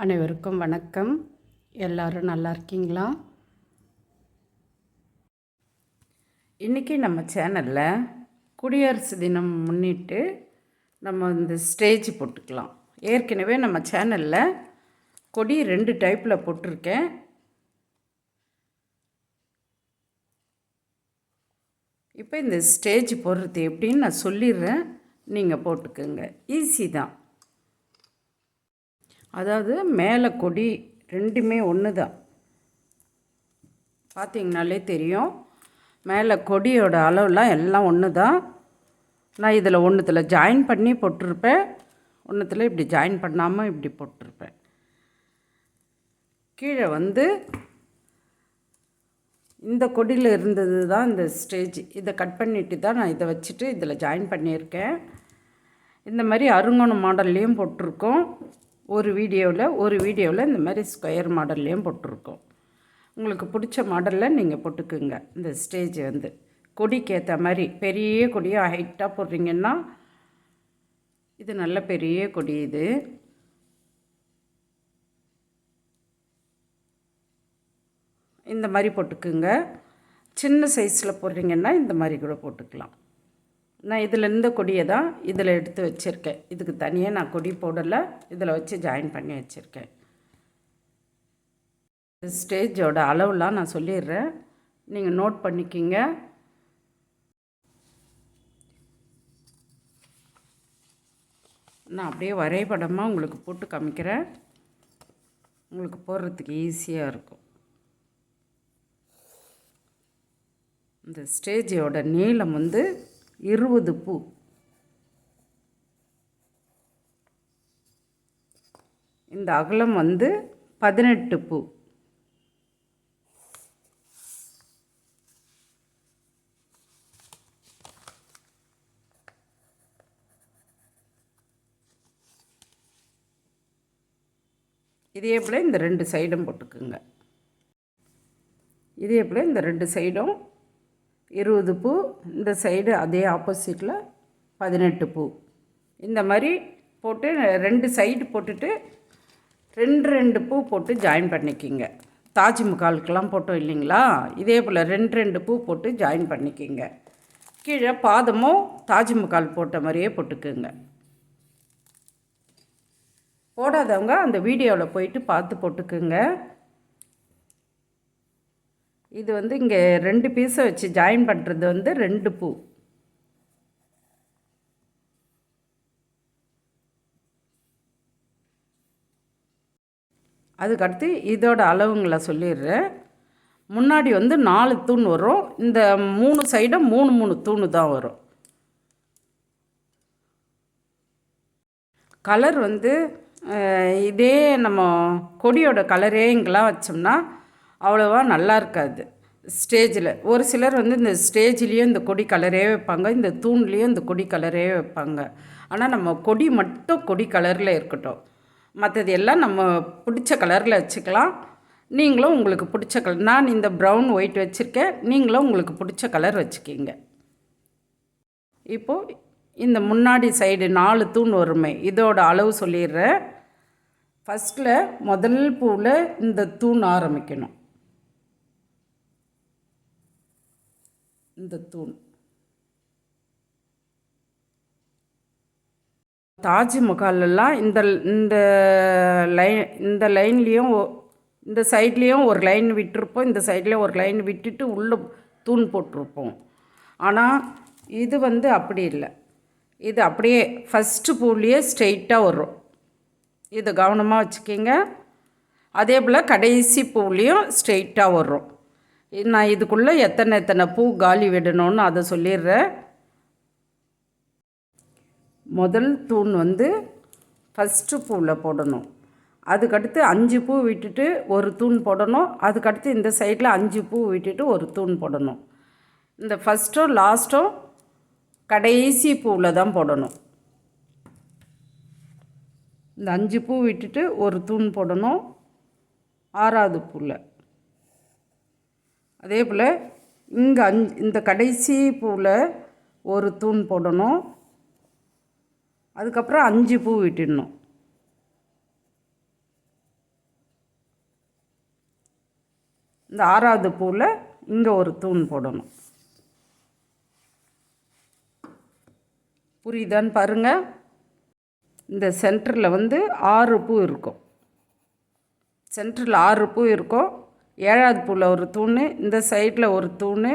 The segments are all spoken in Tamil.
அனைவருக்கும் வணக்கம். எல்லாரும் நல்லா இருக்கீங்களா? இன்றைக்கி நம்ம சேனலில் குடியரசு தினம் முன்னிட்டு நம்ம இந்த ஸ்டேஜ் போட்டுக்கலாம். ஏற்கனவே நம்ம சேனலில் கொடி ரெண்டு டைப்பில் போட்டிருக்கேன். இப்போ இந்த ஸ்டேஜ் போடுறது எப்படின்னு நான் சொல்லிடுறேன். நீங்கள் போட்டுக்கோங்க. ஈஸி தான். அதாவது மேலே கொடி ரெண்டுமே ஒன்று தான் பார்த்தீங்கனாலே தெரியும். மேலே கொடியோட அளவுலாம் எல்லாம் ஒன்று தான் நான் இதில் ஒன்றுத்தில் ஜாயின் பண்ணி போட்டிருப்பேன். ஒன்றுத்தில் இப்படி ஜாயின் பண்ணாமல் இப்படி போட்டிருப்பேன். கீழே வந்து இந்த கொடியில் இருந்தது தான் இந்த ஸ்டேஜ் இதை கட் பண்ணிட்டு தான் நான் இதை வச்சுட்டு இதில் ஜாயின் பண்ணியிருக்கேன். இந்த மாதிரி அருங்கோணம் மாடல்லையும் போட்டிருக்கோம். ஒரு வீடியோவில் ஒரு வீடியோவில் இந்த மாதிரி ஸ்கொயர் மாடல்லையும் போட்டிருக்கோம். உங்களுக்கு பிடிச்ச மாடலில் நீங்கள் போட்டுக்குங்க. இந்த ஸ்டேஜ் வந்து. கொடிக்கு ஏற்ற மாதிரி பெரிய கொடியாக ஹைட்டாக போடுறீங்கன்னா இது நல்ல பெரிய கொடி இது. இந்த மாதிரி போட்டுக்குங்க. சின்ன சைஸில் போடுறீங்கன்னா இந்த மாதிரி கூட போட்டுக்கலாம். நான் இதில் இருந்த கொடியை தான் இதில் எடுத்து வச்சுருக்கேன். இதுக்கு தனியாக நான் கொடி போடலை. இதில் வச்சு ஜாயின் பண்ணி வச்சுருக்கேன். ஸ்டேஜோட அளவுலாம் நான் சொல்லிடுறேன். நீங்கள் நோட் பண்ணிக்கிங்க. நான் அப்படியே வரைபடமாக உங்களுக்கு போட்டு காமிக்கிறேன். உங்களுக்கு போடுறதுக்கு ஈஸியாக இருக்கும். இந்த ஸ்டேஜோட நீளம் வந்து இருபது பூ. இந்த அகலம் வந்து பதினெட்டு பூ. இதே போல் இந்த ரெண்டு சைடும் போட்டுக்குங்க. இதே போல் இந்த ரெண்டு சைடும் இருபது பூ இந்த சைடு அதே ஆப்போசிட்டில் பதினெட்டு பூ. இந்த மாதிரி போட்டு ரெண்டு சைடு போட்டுட்டு ரெண்டு ரெண்டு பூ போட்டு ஜாயின் பண்ணிக்கிங்க. தாஜ்மஹாலுக்கெல்லாம் போட்டோம் இல்லைங்களா? இதே போல் ரெண்டு ரெண்டு பூ போட்டு ஜாயின் பண்ணிக்கிங்க. கீழே பாதமும் தாஜ்மஹால் போட்ட மாதிரியே போட்டுக்குங்க. போடாதவங்க அந்த வீடியோவில் போயிட்டு பார்த்து போட்டுக்குங்க. இது வந்து இங்கே ரெண்டு பீஸை வச்சு ஜாயின் பண்ணுறது வந்து ரெண்டு பூ. அதுக்கடுத்து இதோட அளவுங்களை சொல்லிடுறேன். முன்னாடி வந்து நாலு தூண் வரும். இந்த மூணு சைடும் மூணு மூணு தூணு தான் வரும். கலர் வந்து இதே நம்ம கொடியோட கலரே இங்கெல்லாம் வச்சோம்னா அவ்வளோவா நல்லா இருக்காது. ஸ்டேஜில். ஒரு சிலர் வந்து இந்த ஸ்டேஜ்லேயும் இந்த கொடி கலரே வைப்பாங்க இந்த தூண்லேயும் இந்த கொடி கலரே வைப்பாங்க. ஆனால் நம்ம கொடி மட்டும் கொடி கலரில் இருக்கட்டும். மற்றது எல்லாம் நம்ம பிடிச்ச கலரில் வச்சுக்கலாம். நீங்களும் உங்களுக்கு பிடிச்ச கலர் நான் இந்த ப்ரௌன் ஒயிட் வச்சுருக்கேன். நீங்களும் உங்களுக்கு பிடிச்ச கலர் வச்சுக்கிங்க. இப்போது இந்த முன்னாடி சைடு நாலு தூண் வருமே இதோட அளவு சொல்லிடுறேன். ஃபஸ்ட்டில் முதல் பூவில் இந்த தூண் ஆரம்பிக்கணும். இந்த தூண். தாஜ்மஹாலெல்லாம் இந்த இந்த லைன் இந்த லைன்லேயும் இந்த சைட்லேயும் ஒரு லைன் விட்டுருப்போம். இந்த சைட்லேயும் ஒரு லைன் விட்டுட்டு உள்ளே தூண் போட்டிருப்போம். ஆனால் இது வந்து அப்படி இல்லை. இது அப்படியே ஃபஸ்ட்டு பூலேயே ஸ்ட்ரெயிட்டாக வரும். இது கவனமாக வச்சுக்கிங்க. அதே போல் கடைசி பூலேயும் ஸ்ட்ரெயிட்டாக வரும். நான் இதுக்குள்ளே எத்தனை எத்தனை பூ காலி விடணும்னு அதை சொல்லிடுறேன். முதல் தூண் வந்து ஃபஸ்ட்டு பூவில் போடணும். அதுக்கடுத்து அஞ்சு பூ விட்டுட்டு ஒரு தூண் போடணும். அதுக்கடுத்து இந்த சைடில் அஞ்சு பூ விட்டுட்டு ஒரு தூண் போடணும். இந்த ஃபஸ்ட்டும் லாஸ்ட்டும் கடைசி பூவில் தான் போடணும். இந்த அஞ்சு பூ விட்டுட்டு ஒரு தூண் போடணும். ஆறாவது பூவில் அதே போல் இங்கே அஞ் இந்த கடைசி பூவில் ஒரு தூண் போடணும். அதுக்கப்புறம் அஞ்சு பூ விட்டுடணும். இந்த ஆறாவது பூவில் இங்கே ஒரு தூண் போடணும். புரியுதான்னு பாருங்கள் இந்த சென்டரில் வந்து ஆறு பூ இருக்கும். சென்டரில் ஆறு பூ இருக்கும். ஏழாவது பூவில் ஒரு தூண் இந்த சைடில் ஒரு தூண்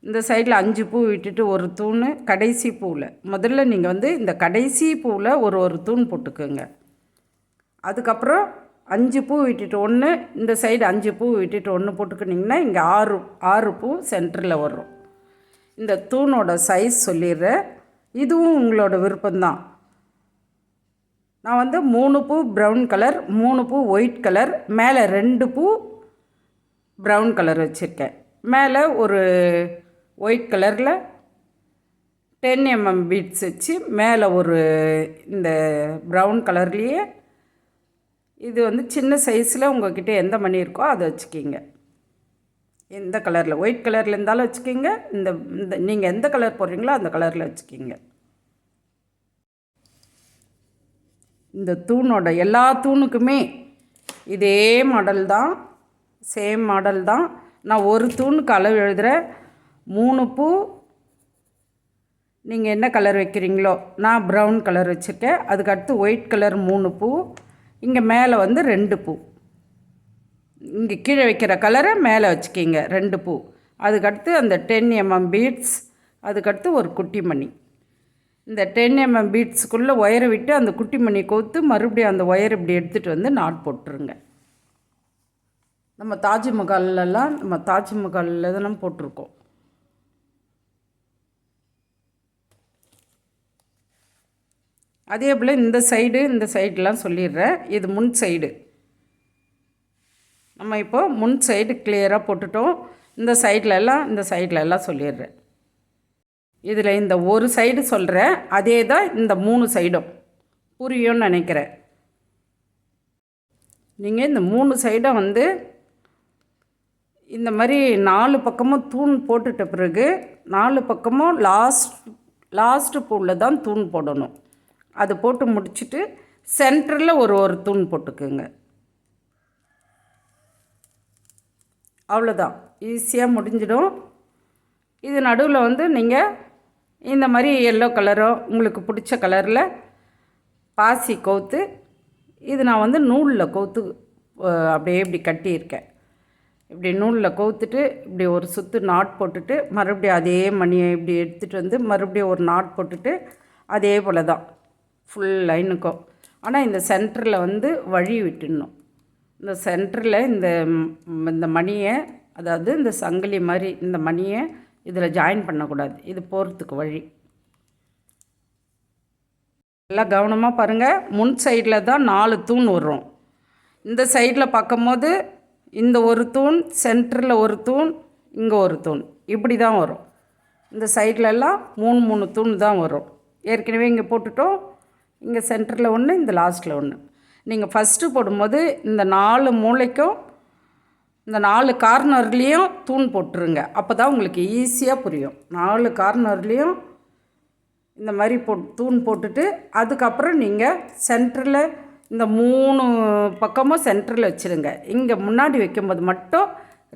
இந்த சைடில் அஞ்சு பூ விட்டுட்டு ஒரு தூண் கடைசி பூவில். முதல்ல நீங்கள் வந்து இந்த கடைசி பூவில் ஒரு ஒரு தூண் போட்டுக்கோங்க. அதுக்கப்புறம் அஞ்சு பூ விட்டுட்டு ஒன்று இந்த சைடு அஞ்சு பூ விட்டுட்டு ஒன்று போட்டுக்கிட்டிங்கன்னா இங்கே ஆறு ஆறு பூ சென்டரில் வரும். இந்த தூணோட சைஸ் சொல்லிடுறேன். இதுவும் உங்களோட விருப்பம்தான். நான் வந்து மூணு பூ ப்ரௌன் கலர் மூணு பூ ஒயிட் கலர் மேலே ரெண்டு பூ ப்ரௌன் கலர் வச்சுருக்கேன். மேலே ஒரு ஒயிட் கலரில் டென் எம்எம் பீட்ஸ் வச்சு மேலே ஒரு இந்த ப்ரௌன் கலர்லேயே இது வந்து சின்ன சைஸில் உங்கள்கிட்ட எந்த மணி இருக்கோ அதை வச்சுக்கிங்க. எந்த கலரில் ஒயிட் கலரில் இருந்தாலும் வச்சுக்கிங்க இந்த இந்த நீங்கள் எந்த கலர் போடுறீங்களோ அந்த கலரில் வச்சுக்கிங்க. இந்த தூணோட எல்லா தூணுக்குமே இதே மாடல் தான். சேம் மாடல் தான். நான் ஒரு தூணுக்கு அளவு எழுதுகிறேன் மூணு பூ நீங்கள் என்ன கலர் வைக்கிறீங்களோ. நான் ப்ரௌன் கலர் வச்சுருக்கேன். அதுக்கடுத்து ஒயிட் கலர் மூணு பூ. இங்கே மேலே வந்து ரெண்டு பூ. இங்கே கீழே வைக்கிற கலரை மேலே வச்சுக்கிங்க ரெண்டு பூ. அதுக்கடுத்து அந்த டென் எம்எம் பீட்ஸ் அதுக்கடுத்து ஒரு குட்டி மணி இந்த டென் எம்எம் பீட்ஸுக்குள்ளே ஒயரை விட்டு அந்த குட்டி மணி கோத்து மறுபடியும் அந்த ஒயர் இப்படி எடுத்துகிட்டு வந்து நாட் போட்டுருங்க. நம்ம தாஜ்மஹால்லாம் நம்ம தாஜ்மஹாலில் தான் போட்டிருக்கோம். அதே போல் இந்த சைடு இந்த சைடெலாம் சொல்லிடுறேன். இது முன் சைடு நம்ம இப்போ முன் சைடு கிளியராக போட்டுட்டோம். இந்த சைடில் எல்லாம் இந்த சைடில் எல்லாம் சொல்லிடுறேன். இதில் இந்த ஒரு சைடு சொல்கிறேன் அதே தான் இந்த மூணு சைடும் புரியும்னு நினைக்கிறேன். நீங்கள் இந்த மூணு சைடை வந்து இந்த மாதிரி நாலு பக்கமும் தூண் போட்டுட்ட பிறகு நாலு பக்கமும் லாஸ்ட் லாஸ்ட்டு பூவில் தான் தூண் போடணும். அது போட்டு முடிச்சுட்டு சென்டரில் ஒரு ஒரு தூண் போட்டுக்குங்க. அவ்வளோதான் ஈஸியாக முடிஞ்சிடும். இது நடுவில் வந்து நீங்கள் இந்த மாதிரி எல்லோ கலரோ உங்களுக்கு பிடிச்ச கலரில் பாசி கோத்து இது நான் வந்து நூலில் கோத்து அப்படியே இப்படி கட்டியிருக்கேன். இப்படி நூலில் கோத்துட்டு இப்படி ஒரு சுற்று நாட் போட்டுட்டு மறுபடியும் அதே மணியை இப்படி எடுத்துகிட்டு வந்து மறுபடியும் ஒரு நாட் போட்டுட்டு அதே போல் தான் ஃபுல் லைனுக்கும் ஆனால் இந்த சென்டரில் வந்து வழி விட்டுடணும். இந்த சென்டரில் இந்த இந்த மணியை அதாவது இந்த சங்கிலி மாதிரி இந்த மணியை இதில் ஜாயின் பண்ணக்கூடாது. இது போகிறதுக்கு வழி. நல்லா கவனமாக பாருங்கள் முன் சைடில் தான் நாலு தூண் வரும் இந்த சைடில் பார்க்கும்போது இந்த ஒரு தூண் சென்டரில் ஒரு தூண் இங்கே ஒரு தூண். இப்படி தான் வரும். இந்த சைட்லெல்லாம் மூணு மூணு தூண் தான் வரும். ஏற்கனவே இங்கே போட்டுட்டோம். இங்கே சென்டரில் ஒன்று இந்த லாஸ்ட்டில் ஒன்று நீங்கள் ஃபஸ்ட்டு போடும்போது இந்த நாலு மூளைக்கும் இந்த நாலு கார்னர்லேயும் தூண் போட்டுருங்க. அப்போ தான் உங்களுக்கு ஈஸியாக புரியும். நாலு கார்னர்லேயும் இந்த மாதிரி போ தூண் போட்டுட்டு அதுக்கப்புறம் நீங்கள் சென்டரில் இந்த மூணு பக்கமும் சென்டரில் வச்சுருங்க. இங்கே முன்னாடி வைக்கும்போது மட்டும்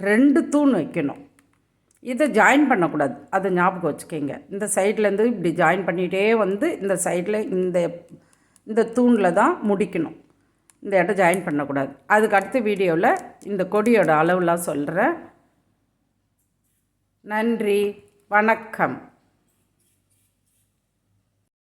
ரெண்டு தூண் வைக்கணும். இதை ஜாயின் பண்ணக்கூடாது. அதை ஞாபகம் வச்சுக்கோங்க. இந்த சைட்லேருந்து இப்படி ஜாயின் பண்ணிகிட்டே வந்து இந்த சைடில் இந்த இந்த தூணில் தான் முடிக்கணும். இந்த இடம் ஜாயின் பண்ணக்கூடாது. அதுக்கு அடுத்த வீடியோவில் இந்த கொடியோட அளவுலாம் சொல்கிறேன் நன்றி. வணக்கம்.